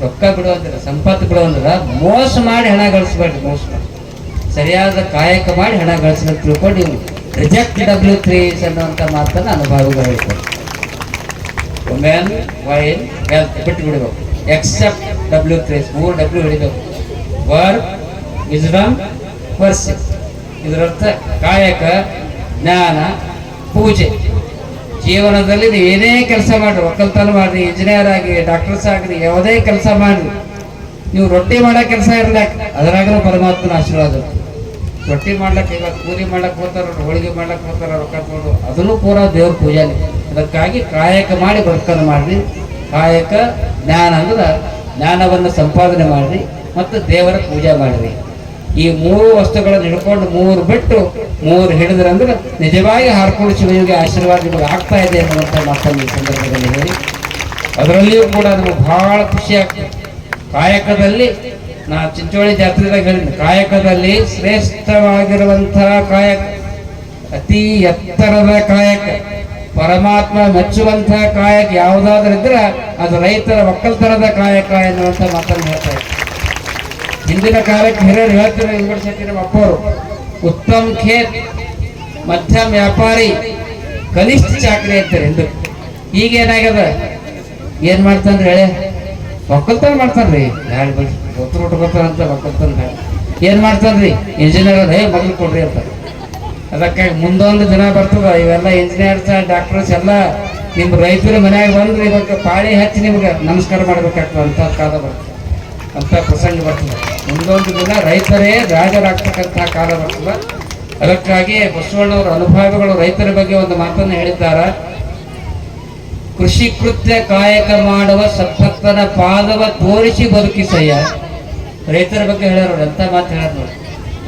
ರೊಕ್ಕ ಬಿಡು ಅಂತೀರ, ಸಂಪತ್ತು ಬಿಡು ಅಂದ್ರೆ ಮೋಸ ಮಾಡಿ ಹಣ ಗಳಿಸ್ಬೇಡ್ರಿ, ಮೋಸ ಸರಿಯಾದ ಕಾಯಕ ಮಾಡಿ ಹಣ ಗಳಿಸ್ಬೇಕು ತಿಳ್ಕೊಂಡು ನೀವು ರಿಜೆಕ್ಟ್ ಡಬ್ಲ್ಯೂ ತ್ರೀ ಅನ್ನುವಂಥ ಮಾತನ್ನು ಅನುಭವಿಗಳು ಹೇಳ್ತಾರೆ. ವುಮೆನ್ ವೈನ್ ಹೆಲ್ತ್ ಬಿಟ್ಟು ಬಿಡಬೇಕು. ಎಕ್ಸೆಪ್ಟ್ ಡಬ್ಲ್ಯೂ ತ್ರೀಸ್ ಮೂರು ಡಬ್ಲ್ಯೂ ಹಿಡಿಬೇಕು. ವರ್ಕ್ ವಿಸ್ಡಮ್ ವರ್ಶಿಪ್ ಇದರರ್ಥ ಕಾಯಕ, ಜ್ಞಾನ, ಪೂಜೆ. ಜೀವನದಲ್ಲಿ ನೀವು ಏನೇ ಕೆಲಸ ಮಾಡಿರಿ, ಒಕ್ಕಲ್ತನ ಮಾಡಿರಿ ಇಂಜಿನಿಯರ್ ಆಗಿ ಡಾಕ್ಟರ್ಸ್ ಆಗ್ರಿ, ಯಾವುದೇ ಕೆಲಸ ಮಾಡಿರಿ. ನೀವು ರೊಟ್ಟಿ ಮಾಡೋ ಕೆಲಸ ಇರ್ಲಾಕ ಅದರಾಗಲೂ ಪರಮಾತ್ಮನ ಆಶೀರ್ವಾದ ರೊಟ್ಟಿ ಮಾಡ್ಲಕ್ಕೆ ಇವತ್ತು ಪೂರಿ ಮಾಡ್ಲಿಕ್ಕೆ ಹೋಗ್ತಾರ, ಹೋಳಿಗೆ ಮಾಡ್ಲಿಕ್ಕೆ ಹೋಗ್ತಾರ, ರೊಕ್ಕ ತಗೊಂಡು, ಅದನ್ನು ಪೂರ ದೇವ್ರ ಪೂಜಾನೆ ಅದಕ್ಕಾಗಿ ಕಾಯಕ ಮಾಡಿ ಬದುಕನ್ನು ಮಾಡ್ರಿ. ಕಾಯಕ ಜ್ಞಾನ ಅಂದ್ರೆ ಜ್ಞಾನವನ್ನು ಸಂಪಾದನೆ ಮಾಡಿರಿ, ಮತ್ತು ದೇವರ ಪೂಜೆ ಮಾಡ್ರಿ. ಈ ಮೂರು ವಸ್ತುಗಳನ್ನು ಹಿಡ್ಕೊಂಡು ಮೂರು ಬಿಟ್ಟು ಮೂರು ಹಿಡಿದ್ರಂದ್ರೆ ನಿಜವಾಗಿ ಹಾರ್ಕೊಂಡು ಶಿವನಿಗೆ ಆಶೀರ್ವಾದ ನಿಮಗೆ ಆಗ್ತಾ ಇದೆ ಅನ್ನುವಂಥ ಮಾತನ್ನು ಈ ಸಂದರ್ಭದಲ್ಲಿ ಹೇಳಿ. ಅದರಲ್ಲಿಯೂ ಕೂಡ ನಮಗೆ ಬಹಳ ಖುಷಿ ಆಗ್ತದೆ. ಕಾಯಕದಲ್ಲಿ ನಾ ಚಿಂಚೋಳಿ ಜಾತ್ರೆದಾಗ ಹೇಳಿದ್ದೆ, ಕಾಯಕದಲ್ಲಿ ಶ್ರೇಷ್ಠವಾಗಿರುವಂತಹ ಕಾಯಕ, ಅತಿ ಎತ್ತರದ ಕಾಯಕ, ಪರಮಾತ್ಮ ಮೆಚ್ಚುವಂತಹ ಕಾಯಕ ಯಾವುದಾದ್ರೂ ಇದ್ರೆ ಅದು ರೈತರ ಒಕ್ಕಲ್ತನದ ಕಾಯಕ ಎನ್ನುವಂಥ ಮಾತನ್ನು ಹೇಳ್ತಾ ಇದ್ದಾರೆ ಹಿಂದಿನ ಕಾಲಕ್ಕೆ ಹಿರಿಯರು ಹೇಳ್ತಾರೆ ಯೂನಿವರ್ಸಿಟಿ ನಮ್ಮ ಅಪ್ಪವರು ಉತ್ತಮ್ ಖೇತ್ ಮಧ್ಯಮ ವ್ಯಾಪಾರಿ, ಕನಿಷ್ಠ ಚಾಕ್ರಿ ಅಂತಾರೆ ಹಿಂದೆ ಈಗ ಏನಾಗ್ಯದ ಏನ್ ಮಾಡ್ತಾನ್ರಿ ಹೇಳಿ? ಒಕ್ಕಲ್ತನ ಮಾಡ್ತಾನ್ರಿ. ಹೇಳಿ ಬರ್ರಿ ಗೊತ್ತು ಅಂತ ಒಕ್ಕಲ್ತನ ಏನ್ ಮಾಡ್ತಾನ್ರಿ? ಇಂಜಿನಿಯರ್ ಹೇ, ಮೊದಲು ಕೊಡ್ರಿ ಅಂತ. ಅದಕ್ಕಾಗಿ ಮುಂದೊಂದು ದಿನ ಬರ್ತದ, ಇವೆಲ್ಲ ಇಂಜಿನಿಯರ್ಸ್ ಡಾಕ್ಟರ್ಸ್ ಎಲ್ಲ ನಿಮ್ ರೈತರ ಮನೆಯಾಗ ಬಂದ್ರೆ ಇವಾಗ ಪಾಳಿ ಹಚ್ಚಿ ನಿಮ್ಗೆ ನಮಸ್ಕಾರ ಮಾಡ್ಬೇಕಾಗ್ತದೆ ಅಂತ ಕಾಲ ಬರ್ತದೆ. ಅಂತ ಪ್ರಸಂಗ ಬರ್ತದೆ. ಮುಂದೊಂದು ದಿನ ರೈತರೇ ರಾಜರಾಗ್ತಕ್ಕಂಥ ಕಾಲ ಬರ್ತದೆ ಅದಕ್ಕಾಗಿ ಬಸವಣ್ಣವರ ಅನುಭವಗಳು ರೈತರ ಬಗ್ಗೆ ಒಂದು ಮಾತನ್ನು ಹೇಳಿದ್ದಾರೆ. ಕೃಷಿ ಕೃತ್ಯ ಕಾಯಕ ಮಾಡುವ ಸದ್ಭಕ್ತನ ಪಾದವ ತೋರಿಸಿ ಬದುಕಿಸಯ್ಯ. ರೈತರ ಬಗ್ಗೆ ಹೇಳ್ಯಾರ ಎಂತ ಮಾತು ಹೇಳ್ಯಾರ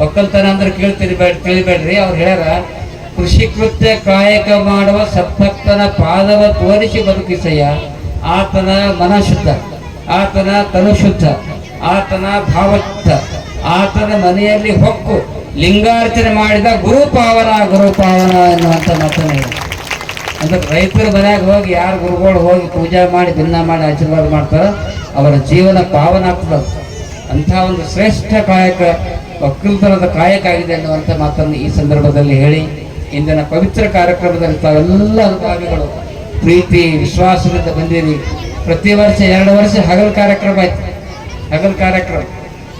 ಒಕ್ಕಲ್ತನ ಅಂದ್ರೆ ಕೇಳ್ತೀರಿ ಬೇಡ, ತಿಳಿಬೇಡ್ರಿ. ಅವ್ರು ಹೇಳ್ಯಾರ, ಕೃಷಿ ಕೃತ್ಯ ಕಾಯಕ ಮಾಡುವ ಸದ್ಭಕ್ತನ ಪಾದವ ತೋರಿಸಿ ಬದುಕಿಸಯ್ಯ. ಆತನ ಮನ ಶುದ್ಧ ಆತನ ತನು ಶುದ್ಧ ಆತನ ಭಾವತ್ತ ಆತನ ಮನೆಯಲ್ಲಿ ಹೊಕ್ಕು, ಲಿಂಗಾರ್ಚನೆ ಮಾಡಿದ ಗುರುಪಾವನ ಗುರುಪಾವನ ಎನ್ನುವಂಥ ಮಾತನ್ನು ಹೇಳಿದ್ರು ಅಂದ್ರೆ ರೈತರ ಮನೆಯಾಗ ಹೋಗಿ, ಯಾರು ಗುರುಗಳು ಹೋಗಿ ಪೂಜೆ ಮಾಡಿ, ದಿನ ಮಾಡಿ ಆಶೀರ್ವಾದ ಮಾಡ್ತಾರ, ಅವರ ಜೀವನ ಪಾವನ ಆಗ್ತದೆ. ಅಂಥ ಒಂದು ಶ್ರೇಷ್ಠ ಕಾಯಕ ಒಕ್ಕಲ್ತನದ ಕಾಯಕ ಆಗಿದೆ ಅನ್ನುವಂಥ ಮಾತನ್ನು ಈ ಸಂದರ್ಭದಲ್ಲಿ ಹೇಳಿ, ಇಂದಿನ ಪವಿತ್ರ ಕಾರ್ಯಕ್ರಮದಲ್ಲಿ ತಾವೆಲ್ಲ ಅನುಭಾವಿಗಳು, ಪ್ರೀತಿ, ವಿಶ್ವಾಸದಿಂದ ಬಂದಿರಿ. ಪ್ರತಿ ವರ್ಷ ಎರಡು ವರ್ಷ ಹಗಲು ಕಾರ್ಯಕ್ರಮ ಆಯ್ತು. ಹಗಲು ಕಾರ್ಯಕ್ರಮ.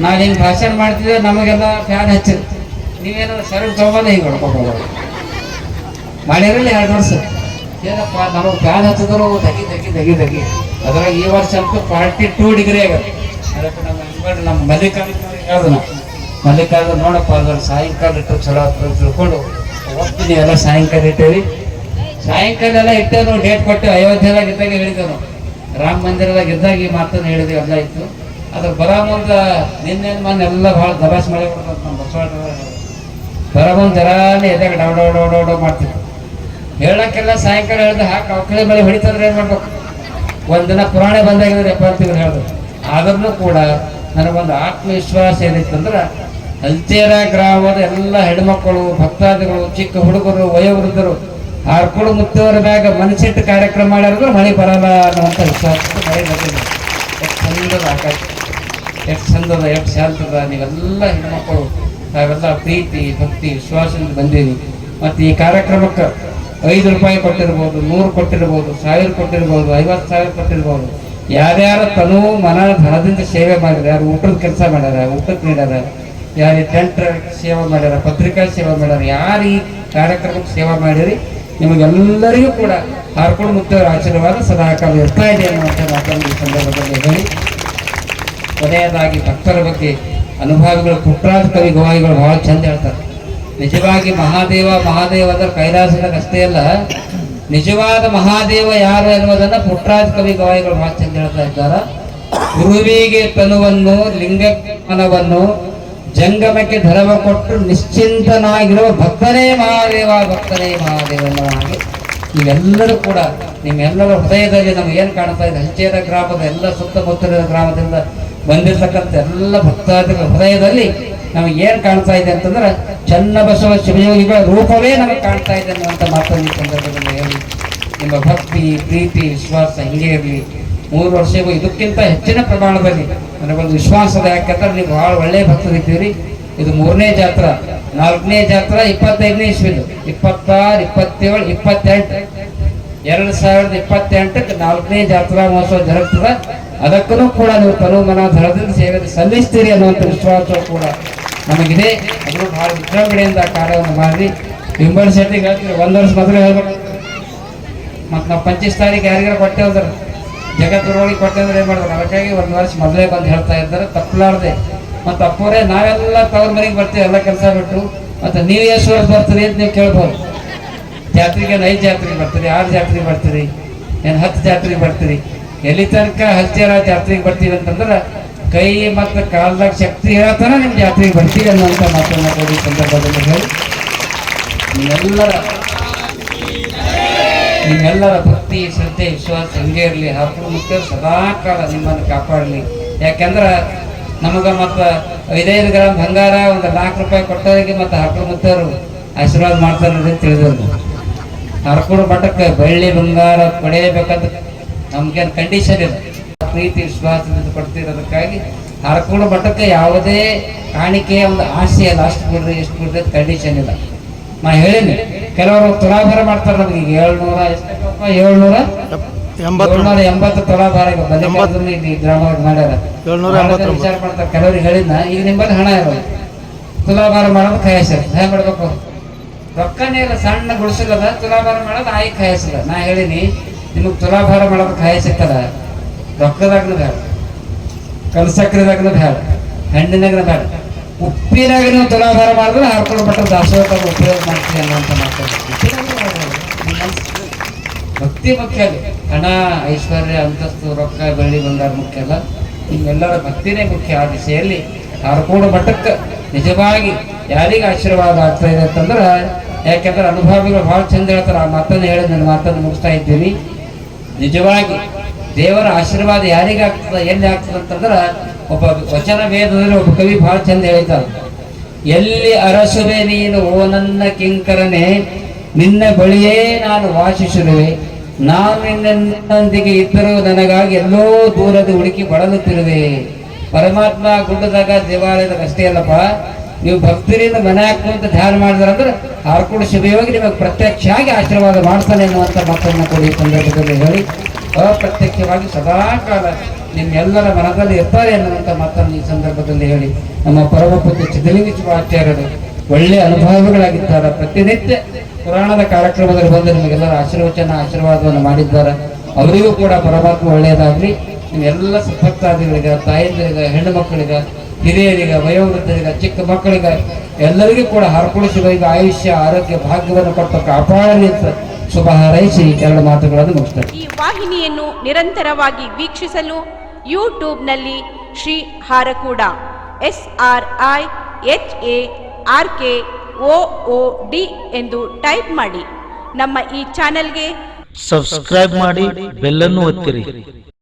ನಾವು ಹಿಂಗೆ ಭಾಷಣ ಮಾಡ್ತಿದ್ದೆ ನಮಗೆಲ್ಲ ಫ್ಯಾನ್ ಹಚ್ಚಿರು. ನೀವೇನೋ ಸರಳ ತೊಗೊಂಡು ಹಿಂಗೆ ಹೊಡ್ಕೊಂಡು ಮಾಡಿರಲಿಲ್ಲ ಎರಡು ವರ್ಷ. ಏನಪ್ಪ ನಮಗೆ ಫ್ಯಾನ್ ಹಚ್ಚಿದ್ರು ತಗಿ ತಗಿ ತಗಿ ತಗಿ ಅದ್ರಾಗ ಈ ವರ್ಷ ಅಂತೂ ಫಾರ್ಟಿ ಟೂ ಡಿಗ್ರಿ ಆಗತ್ತೆ. ಅದಕ್ಕೆ ನಮ್ಮ ಇನ್ವರ್ಟ್ ನಮ್ಮ ಮಲ್ಲಿಕಾರ್ಜುನ ಹೇಳ್ದು ನಾವು? ಮಲ್ಲಿಕಾರ್ಜುನ ನೋಡಪ್ಪ ಅದ್ರ ಸಾಯಂಕಾಲ ಇಟ್ಟು ಚಲೋ ಹತ್ರ ತಿಳ್ಕೊಂಡು ಹೋಗ್ತೀನಿ ಎಲ್ಲ ಸಾಯಂಕಾಲ ಇಟ್ಟೇವಿ. ಸಾಯಂಕಾಲ ಎಲ್ಲ ಇಟ್ಟೇ ನಾವು ಡೇಟ್ ಕೊಟ್ಟು ಅಯೋಧ್ಯೆದಾಗ ಇದ್ದಾಗ ಹೇಳಿದ್ದೇವೆ ರಾಮ ಮಂದಿರದಾಗ ಇದ್ದಾಗ ಈ ಮಾತನ್ನು ಹೇಳಿದ್ವಿ, ಎಲ್ಲ ಇತ್ತು. ಅದ್ರ ಬರ ಮುಂದೆ ನಿನ್ನೆ ಮೊನ್ನೆ ಎಲ್ಲ ಭಾಳ ದಬಾಸ್ ಮಳೆ ಬಿಡ್ತಂತ ನಮ್ಮ ಬರ ಮುಂದೆ ಜರಾನೇ ಎದಾಗ ಡೌ ಡೌ ಡೌ ಡೌ ಡೌ ಹೇಳಕ್ಕೆಲ್ಲ ಸಾಯಂಕಾಲ ಹೇಳ್ದೆ ಹಾಕಿ ಅವಕಳೆ ಮಳೆ ಹೊಡಿತಂದ್ರೆ ಏನು ಮಾಡ್ಬೇಕು? ಒಂದಿನ ಪುರಾಣೆ ಬಂದಾಗಿದ್ರೆ ಎಪ್ಪ ಅಂತ ಹೇಳ್ದು ಆದ್ರೂ ಕೂಡ ನನಗೊಂದು ಆತ್ಮವಿಶ್ವಾಸ ಏನಿತ್ತಂದ್ರೆ ಹಲ್ತೇರ ಗ್ರಾಮದ ಎಲ್ಲ ಹೆಣ್ಮಕ್ಕಳು ಭಕ್ತಾದಿಗಳು, ಚಿಕ್ಕ ಹುಡುಗರು, ವಯೋವೃದ್ಧರು ಹಾರ್ಕೊಂಡು ಮುತ್ತವರ ಮ್ಯಾಗ ಮನಸ್ಸಿಟ್ಟು ಕಾರ್ಯಕ್ರಮ ಮಾಡಿದ್ರು ಮಳೆ ಬರಲ್ಲ ಅನ್ನುವಂಥ ವಿಶ್ವಾಸ ಮಳೆ ಬರ್ತೀನಿ ಚಂದದ ಆಕಾಶ. ಎಷ್ಟು ಚಂದದ ಎಷ್ಟು ಶಾಂತದ, ನೀವೆಲ್ಲ ಹೆಣ್ಮಕ್ಕಳು ನಾವೆಲ್ಲ ಪ್ರೀತಿ, ಭಕ್ತಿ, ವಿಶ್ವಾಸದಿಂದ ಬಂದೀವಿ. ಮತ್ತು ಈ ಕಾರ್ಯಕ್ರಮಕ್ಕೆ ಐದು ರೂಪಾಯಿ ಕೊಟ್ಟಿರ್ಬೋದು, ನೂರು ಕೊಟ್ಟಿರ್ಬೋದು, ಸಾವಿರ ಕೊಟ್ಟಿರ್ಬೋದು, ಐವತ್ತು ಸಾವಿರ ಕೊಟ್ಟಿರ್ಬೋದು. ಯಾರ್ಯಾರ ತನು ಮನ ಧನದಿಂದ ಸೇವೆ ಮಾಡಿದ್ರೆ, ಯಾರು ಊಟದ ಕೆಲಸ ಮಾಡ್ಯಾರ ಊಟಕ್ಕೆ ನೀಡ್ಯಾರ, ಯಾರು ಟೆಂಟ್ ಸೇವೆ ಮಾಡ್ಯಾರ, ಪತ್ರಿಕಾ ಸೇವೆ ಮಾಡ್ಯಾರ, ಯಾರು ಈ ಕಾರ್ಯಕ್ರಮಕ್ಕೆ ಸೇವೆ ಮಾಡಿರಿ, ನಿಮಗೆಲ್ಲರಿಗೂ ಕೂಡ ಹಾರ್ಕೊಂಡು ಮುತ್ತವರ ಆಶೀರ್ವಾದ ಸದಾಕಾಲ ಇರ್ತಾ ಇದೆ ಅನ್ನುವಂಥ ಮಾತನ್ನು ಈ ಸಂದರ್ಭದಲ್ಲಿ ಹೇಳಿ. ಕೊನೆಯದಾಗಿ ಭಕ್ತರ ಬಗ್ಗೆ ಅನುಭವಿಗಳು ಪುಟ್ರಾಜ ಕವಿ ಗವಾಯಿಗಳು ಬಹಳ ಚಂದ ಹೇಳ್ತಾರೆ. ನಿಜವಾಗಿ ಮಹಾದೇವ ಮಹಾದೇವ ಅಂದ್ರೆ ಕೈಲಾಸದಾಗ ಅಷ್ಟೇ ಅಲ್ಲ, ನಿಜವಾದ ಮಹಾದೇವ ಯಾರು ಎನ್ನುವುದನ್ನ ಪುಟ್ರಾಜ ಕವಿ ಗವಾಯಿಗಳು ಬಹಳ ಚಂದ ಹೇಳ್ತಾ ಇದ್ದಾರೆ. ಗುರುವಿಗೆ ತನುವನ್ನು ಲಿಂಗ ಮನವನ್ನು ಜಂಗಮಕ್ಕೆ ಧರವ ಕೊಟ್ಟು ನಿಶ್ಚಿಂತನಾಗಿರುವ ಭಕ್ತನೇ ಮಹಾದೇವ ಭಕ್ತನೇ ಮಹಾದೇವ ಎನ್ನುವ ಹಾಗೆ ನೀವೆಲ್ಲರೂ ಕೂಡ ನಿಮ್ಮೆಲ್ಲರ ಹೃದಯದಲ್ಲಿ ನಮ್ಗೆ ಏನು ಕಾಣ್ತಾ ಇದೆ, ಹಂಚೇದ ಗ್ರಾಮದ ಎಲ್ಲ ಸುತ್ತಮುತ್ತಲಿನ ಗ್ರಾಮದಿಂದ ಬಂದಿರತಕ್ಕಂಥ ಎಲ್ಲ ಭಕ್ತಾದಿಗಳ ಹೃದಯದಲ್ಲಿ ನಮಗೆ ಏನು ಕಾಣ್ತಾ ಇದೆ ಅಂತಂದ್ರೆ ಚನ್ನಬಸವ ಶಿವಯೋಗಿಗಳ ರೂಪವೇ ನಮಗೆ ಕಾಣ್ತಾ ಇದೆ ಅನ್ನುವಂಥ ಮಾತನ್ನು ಸಂದರ್ಭದಲ್ಲಿ ಹೇಳಿ. ನಿಮ್ಮ ಭಕ್ತಿ, ಪ್ರೀತಿ, ವಿಶ್ವಾಸ ಹಿಂಗೆ ಇರಲಿ. ಮೂರು ವರ್ಷಗೂ ಇದಕ್ಕಿಂತ ಹೆಚ್ಚಿನ ಪ್ರಮಾಣದಲ್ಲಿ ಒಂದು ವಿಶ್ವಾಸದ ಯಾಕಂದ್ರೆ ನೀವು ಬಹಳ ಒಳ್ಳೆಯ ಭಕ್ತರಿದ್ದೀರಿ. ಇದು ಮೂರನೇ ಜಾತ್ರಾ. ನಾಲ್ಕನೇ ಜಾತ್ರಾ ಇಪ್ಪತ್ತೈದನೇ ಇಸ್ವಿದು ಇಪ್ಪತ್ತಾರು, ಇಪ್ಪತ್ತೇಳು, ಇಪ್ಪತ್ತೆಂಟು. ಎರಡು ಸಾವಿರದ ಇಪ್ಪತ್ತೆಂಟಕ್ಕೆ ನಾಲ್ಕನೇ ಜಾತ್ರಾ ಮಹೋತ್ಸವ ಜರುಗ್ತದೆ. ಅದಕ್ಕೂ ಕೂಡ ನೀವು ತನು ಮನ ಧರದಿಂದ ಸೇವೆ ಸಲ್ಲಿಸ್ತೀರಿ ಅನ್ನುವಂಥ ವಿಶ್ವಾಸ ಕೂಡ ನಮಗಿದೆ. ಅದು ಬಹಳ ವಿಜೃಂಭಣೆಯಿಂದ ಕಾರ್ಯವನ್ನು ಮಾಡಿ. ವಿಂಬಳ ಶೆಟ್ಟಿಗೆ ಹೇಳ್ತೀವಿ ಒಂದು ವರ್ಷ ಮೊದಲು ಹೇಳ್ಬೇಕು ಮತ್ತು ನಾವು ಪಂಚೀಸ್ ತಾರೀಕು ಯಾರಿಗಾರ ಕೊಟ್ಟೆ ಅಂದ್ರೆ ಜಗತ್ತೊಳಗೆ ಕೊಟ್ಟೆ ಅಂದ್ರೆ ಏನು ಮಾಡ್ತಾರೆ, ಅದಕ್ಕಾಗಿ ಒಂದು ವರ್ಷ ಮೊದಲೇ ಬಂದು ಹೇಳ್ತಾ ಇದ್ದಾರೆ, ತಪ್ಪಲಾರ್ದೆ. ಮತ್ತು ಅಪ್ಪೋರೆ ನಾವೆಲ್ಲ ತವ್ರ ಮನೆಗೆ ಬರ್ತೀವಿ, ಎಲ್ಲ ಕೆಲಸ ಬಿಟ್ಟು. ಮತ್ತು ನೀವು ಎಷ್ಟು ವರ್ಷ ಬರ್ತೀರಿ ಅಂತ ನೀವು ಕೇಳ್ಬೋದು. ಜಾತ್ರೆಗೆ ಐದು ಜಾತ್ರೆಗೆ ಬರ್ತೀರಿ, ಆರು ಜಾತ್ರೆಗೆ ಬರ್ತೀರಿ, ಏನು ಹತ್ತು ಜಾತ್ರೆಗೆ ಬರ್ತೀರಿ. ಎಲ್ಲಿ ತನಕ ಹಚ್ಚಿರ ಜಾತ್ರೆಗೆ ಬರ್ತೀವಿ ಅಂತಂದ್ರೆ ಕೈ ಮತ್ತು ಕಾಲ್ದಾಗ ಶಕ್ತಿ ಇರತನ ನಿಮ್ಮ ಜಾತ್ರೆಗೆ ಬರ್ತೀವಿ ಅನ್ನುವಂಥ ಮಾತನ್ನು ಈ ಸಂದರ್ಭದಲ್ಲಿ ಹೇಳಿ. ನಿಮ್ಮೆಲ್ಲರ ನಿಮ್ಮೆಲ್ಲರ ಭಕ್ತಿ, ಶ್ರದ್ಧೆ, ವಿಶ್ವಾಸ ಹಂಗೆ ಇರಲಿ. ಹಾಕಲು ಮುಖ್ಯ ಸದಾ ಕಾಲ ನಿಮ್ಮನ್ನು ಕಾಪಾಡಲಿ. ಯಾಕೆಂದ್ರೆ ನಮಗೆ ಮತ್ತು ಐದೈದು ಗ್ರಾಮ್ ಬಂಗಾರ ಒಂದು ನಾಲ್ಕು ರೂಪಾಯಿ ಕೊಟ್ಟವರಿಗೆ ಮತ್ತು ಹಾಕಲು ಮುತ್ತವರು ಆಶೀರ್ವಾದ ಮಾಡ್ತಾರೆ ತಿಳಿದ್ರು ಹರ್ಕೊಂಡು ಮಠಕ್ಕೆ ಬೆಳ್ಳಿ ಬಂಗಾರ ಪಡೆಯಬೇಕಂತ ನಮ್ಗೇನು ಕಂಡೀಷನ್ ಇದೆ ಪ್ರೀತಿ ವಿಶ್ವಾಸದಿಂದ ಕೊಡ್ತಿರೋದಕ್ಕಾಗಿ ಹರಕೋಣ ಮಠಕ್ಕೆ ಯಾವುದೇ ಕಾಣಿಕೆಯ ಒಂದು ಆಸೆ ಇಲ್ಲ. ಅಷ್ಟು ಬಿಡ್ರಿ ಎಷ್ಟು ಕೊಡ್ರಿ ಅಂತ ಕಂಡೀಷನ್ ಇಲ್ಲ. ನಾ ಹೇಳಿನಿ ಕೆಲವರು ತುಲಾಭಾರ ಮಾಡ್ತಾರೆ ನಮ್ಗೆ. ಈಗ ಏಳ್ನೂರ ಏಳ್ನೂರ ಏಳ್ನೂರ ಎಂಬತ್ತು ತುಲಾಭಾರ ಇಲ್ಲಿ ಗ್ರಾಮವಾಗಿ ಮಾಡ್ಯಾರ. ವಿಚಾರ ಮಾಡ್ತಾರೆ. ಕೆಲವ್ರಿಗೆ ಹೇಳಿದ್ನ ಈಗ ನಿಮ್ಮಲ್ಲಿ ಹಣ ಇರೋದು ತುಲಾಭಾರ ಮಾಡೋದು ಖಾಯಸ ಹೇಗೆ ಮಾಡ್ಬೇಕು ರೊಕ್ಕನೇ ಇಲ್ಲ ಸಣ್ಣ ಗುಡಿಸಲದ ತುಲಾಭಾರ ಮಾಡೋದು ಆಯ್ಕೆ ಖಾಯಸಿಲ್ಲ ನಾ ಹೇಳಿನಿ ನಿಮಗೆ ತುಲಾಭಾರ ಮಾಡೋದು ಖಾಯಸಿಕ್ಕದ ರೊಕ್ಕದಾಗನ ಬೇಡ. ಕಲ್ಸಕ್ರದಾಗನ ಬೇಡ. ಹಣ್ಣಿನಾಗನ ಬೇಡ. ಉಪ್ಪಿನಾಗ ನೀವು ತುಲಾಭಾರ ಮಾಡಿದ್ರೆ ಹಾಕೊಂಡು ಬಿಟ್ಟು ದಾಸೋಹ ಉಪಯೋಗ ಮಾಡ್ತೀನಿ ಅನ್ನೋಂಥ ಮಾತಾಡ್ತೀವಿ ಭಕ್ತಿ ಮುಖ್ಯ ಅಲ್ಲಿ. ಹಣ, ಐಶ್ವರ್ಯ, ಅಂತಸ್ತು, ರೊಕ್ಕ, ಬೆಳ್ಳಿ, ಬಂಗಾರ ಮುಖ್ಯ ಅಲ್ಲ. ನಿಮ್ಮೆಲ್ಲರ ಭಕ್ತಿನೇ ಮುಖ್ಯ. ಆ ದಿಸೆಯಲ್ಲಿ ಹಾರ್ಕೊಂಡು ಮಠಕ್ಕೆ ನಿಜವಾಗಿ ಯಾರಿಗೆ ಆಶೀರ್ವಾದ ಆಗ್ತಾ ಇದೆ ಅಂತಂದ್ರೆ, ಯಾಕೆಂದ್ರೆ ಅನುಭವಿಗಳು ಭಾಳ ಚಂದ ಹೇಳ್ತಾರೆ. ಆ ಮಾತನ್ನು ಹೇಳಿ ನನ್ನ ಮಾತನ್ನು ಮುಗಿಸ್ತಾ ಇದ್ದೀನಿ ನಿಜವಾಗಿ ದೇವರ ಆಶೀರ್ವಾದ ಯಾರಿಗೆ ಆಗ್ತದೆ, ಎಲ್ಲಿ ಆಗ್ತದೆ ಅಂತಂದ್ರೆ ಒಬ್ಬ ವಚನ ವೇದದಲ್ಲಿ ಒಬ್ಬ ಕವಿ ಬಹಳ ಚಂದ ಹೇಳ್ತಾರೆ ಎಲ್ಲಿ ಅರಸುವೆ ನೀನು ಓ ನನ್ನ ಕಿಂಕರನೆ, ನಿನ್ನ ಬಳಿಯೇ ನಾನು ವಾಸಿಸಿರುವೆ ನಾನು ನಿನ್ನೊಂದಿಗೆ ಇದ್ದರೂ ನನಗಾಗಿ ಎಲ್ಲೋ ದೂರದ ಹುಡುಕಿ ಬಳಲುತ್ತಿರುವೆ. ಪರಮಾತ್ಮ ಗುಡ್ಡದಾಗ ದೇವಾಲಯದಾಗ ಅಷ್ಟೇ ಅಲ್ಲಪ್ಪ ನೀವು ಭಕ್ತರಿಂದ ಮನೆ ಹಾಕುವಂತ ಧ್ಯಾನ ಮಾಡಿದ್ರಂದ್ರೆ ಆರ್ಕೂಡ ಶಿವಯೋಗಿ ನಿಮಗೆ ಪ್ರತ್ಯಕ್ಷ ಆಗಿ ಆಶೀರ್ವಾದ ಮಾಡ್ತಾನೆ ಅನ್ನುವಂಥ ಮಕ್ಕಳನ್ನ ಕೊಡಿ ಸಂದರ್ಭದಲ್ಲಿ ಹೇಳಿ. ಅಪ್ರತ್ಯಕ್ಷವಾಗಿ ಸದಾ ಕಾಲ ನಿಮ್ಮೆಲ್ಲರ ಮನದಲ್ಲಿ ಇರ್ತಾರೆ ಅನ್ನುವಂಥ ಮಾತನ್ನು ಈ ಸಂದರ್ಭದಲ್ಲಿ ಹೇಳಿ. ನಮ್ಮ ಪರಮಪತಿ ಚಿದಲಿಂಗೇಶ್ವರ ಶಿವಾಚಾರ್ಯರು ಒಳ್ಳೆಯ ಅನುಭವಗಳಾಗಿದ್ದಾರೆ. ಪ್ರತಿನಿತ್ಯ ಪುರಾಣದ ಕಾರ್ಯಕ್ರಮದಲ್ಲಿ ಬಂದು ನಿಮಗೆಲ್ಲರ ಆಶೀರ್ವಚನ, ಆಶೀರ್ವಾದವನ್ನು ಮಾಡಿದ್ದಾರೆ. ಅವರಿಗೂ ಕೂಡ ಪರಮಾತ್ಮ ಒಳ್ಳೆಯದಾಗಲಿ. ನಿಮ್ಮೆಲ್ಲ ಭಕ್ತಾದಿಗಳಿಗೆ ತಾಯಂದಿರಿಗೆ, ಹೆಣ್ಣು ಮಕ್ಕಳಿಗೆ ಹಿರಿಯರಿಗೆ ವಯೋವೃದ್ಧರಿಗೆ ಚಿಕ್ಕ ಮಕ್ಕಳಿಗೆ ಎಲ್ಲರಿಗೂ ಕೂಡ ಹರಪುಳಿಸುವರಿಗೆ ಆಯುಷ್ಯ ಆರೋಗ್ಯ ಭಾಗ್ಯವನ್ನು ಕೊಟ್ಟ ಕಾಪಾಡಲಿ ಅಂತ ಶುಭ ಹಾರೈಸಿ ಎರಡು ಮಾತುಗಳನ್ನು ಮುಗಿಸ್ತಾರೆ ಈ ವಾಹಿನಿಯನ್ನು ನಿರಂತರವಾಗಿ ವೀಕ್ಷಿಸಲು ಯೂಟ್ಯೂಬ್ನಲ್ಲಿ Shri Harakud S R I H A R K O O D ಎಂದು ಟೈಪ್ ಮಾಡಿ. ನಮ್ಮ ಈ ಚಾನೆಲ್ಗೆ ಸಬ್ಸ್ಕ್ರೈಬ್ ಮಾಡಿ ಬೆಲ್ಲನ್ನು ಒತ್ತಿರಿ.